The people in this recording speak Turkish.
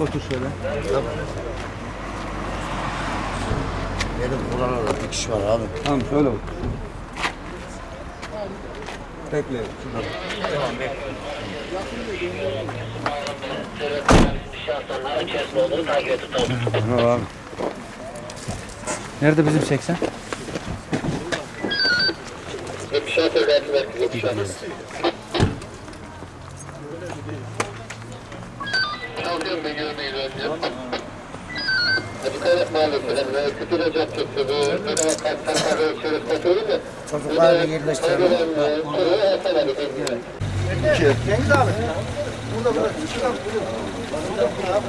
Otur şöyle. Benim buralarda dikiş var abi. Tamam şöyle otur. Bekle. Şurada. Şahsonların içerisinde olduğunu takip et tutalım. Nerede bizim 80? 76 Zeytin Merkezi 76. Kalkıyorum ben görmeyi dönüyorum. Dikkat. Yani kütür ocak çıktı. Bu ne kadar kaç tane ölçüyoruz bakıyorum da. Çocuklarını yerleştirelim. Cengiz abi. Burada burada. Şuradan burada. Burada burada.